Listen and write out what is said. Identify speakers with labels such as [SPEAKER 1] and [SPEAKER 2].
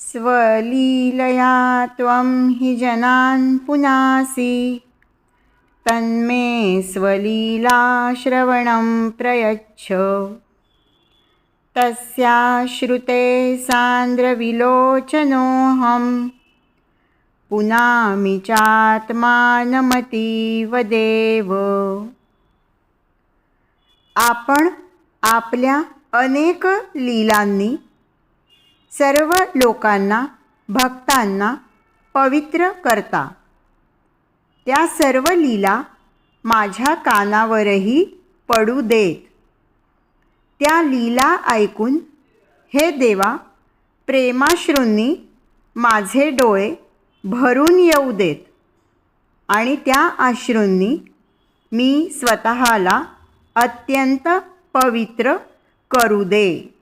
[SPEAKER 1] स्वलीलया त्वं हि जनान् पुनासि। तन्मे स्वलीलाश्रवणं प्रयच्छ। तस्या श्रुते सान्द्रविलोचनोऽहं। पुनामि चात्मानमतीव देव। आपण आपल्या अनेक लीलांनी सर्व लोकांना भक्तांना पवित्र करता. त्या सर्व लीला माझ्या कानावरही पडू देत. त्या लीला ऐकून हे देवा प्रेमाश्रूंनी माझे डोळे भरून येऊ देत आणि त्या अश्रूंनी मी स्वतःला अत्यंत पवित्र करू दे.